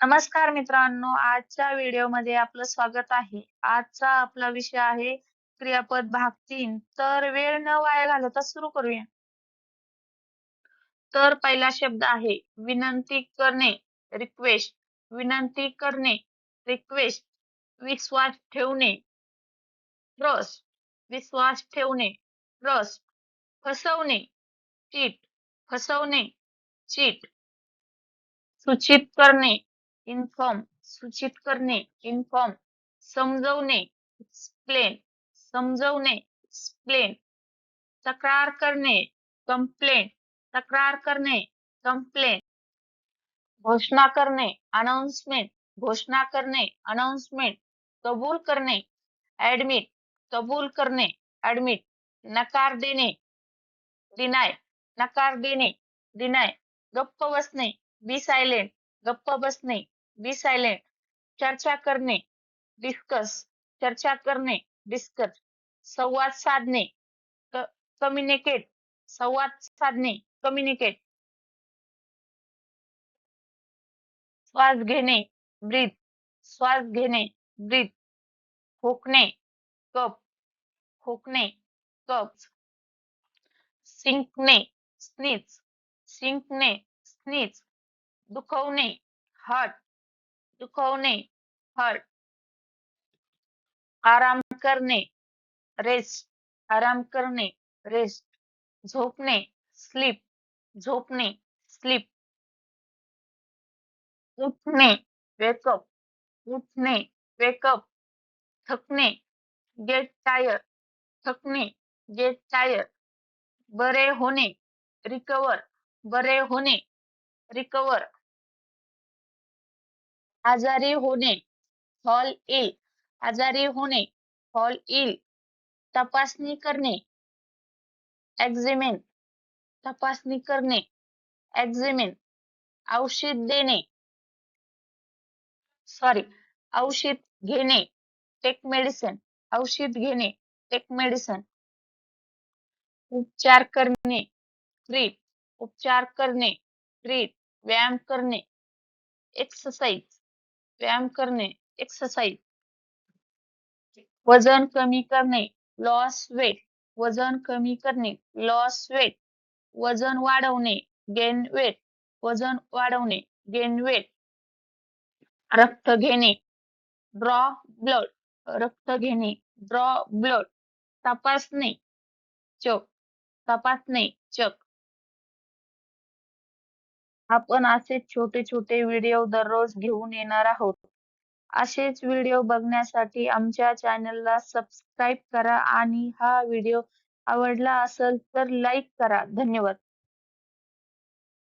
नमस्कार मित्रांनो आजच्या व्हिडिओमध्ये आपलं स्वागत आहे. आजचा आपला विषय आहे क्रियापद भाग तीन. तर वेळ न वाया घालवता सुरू करूया. तर पहिला शब्द आहे विनंती करणे रिक्वेस्ट विनंती करणे रिक्वेस्ट विश्वास ठेवणे ट्रस्ट विश्वास ठेवणे ट्रस्ट फसवणे चीट फसवणे चीट सूचित करणे इन्फॉर्म सूचित करणे इन्फॉर्म समजवणे एक्सप्लेन समजवणे एक्सप्लेन तक्रार करणे कंप्लेंट तक्रार करणे कंप्लेंट घोषणा करणे अनाउन्समेंट घोषणा करणे अनाउन्समेंट कबूल करणे ऍडमिट कबूल करणे ऍडमिट नकार देणे डिनाय नकार देणे डिनाय गप्प बसणे बी सायलेंट गप्प बसणे बी सायलेंट चर्चा करणे. डिस्कस चर्चा करणे. डिस्कस संवाद साधणे. कम्युनिकेट संवाद साधणे. कम्युनिकेट श्वास घेणे. ब्रीथ श्वास घेणे. ब्रीथ खोकणे. कप खोकणे. कप सिंकणे. स्नीच. सिंकणे. स्नीच. दुखवणे. हार्ट. दुखवणे हर्ट आराम करणे रेस्ट आराम करणे रेस्ट झोपणे स्लीप झोपणे स्लीप उठणे वेकअप उठणे वेकअप थकणे गेट टायर थकणे गेट टायर बरे होणे रिकवर बरे होणे रिकवर आजारी होणे फॉल इल आजारी होणे फॉल इल तपासणी करणे एक्झिमेन तपासणी करणे एक्झिमेन औषध देणे सॉरी औषध घेणे टेक मेडिसिन औषध घेणे टेक मेडिसिन उपचार करणे ट्रीट उपचार करणे ट्रीट व्यायाम करणे एक्सरसाइज व्यायाम करणे एक्सरसाइज वजन कमी करणे लॉस वेट वजन कमी करणे लॉस वेट वजन वाढवणे गेन वेट वजन वाढवणे गेन वेट रक्त घेणे ड्रॉ ब्लड रक्त घेणे ड्रॉ ब्लड तपासणे चक तपासणे चक आपण असे छोटे छोटे व्हिडिओ दररोज घेऊन येणार आहोत. असेच व्हिडिओ बघण्यासाठी आमच्या चॅनलला सबस्क्राईब करा आणि हा व्हिडिओ आवडला असेल तर लाईक करा. धन्यवाद.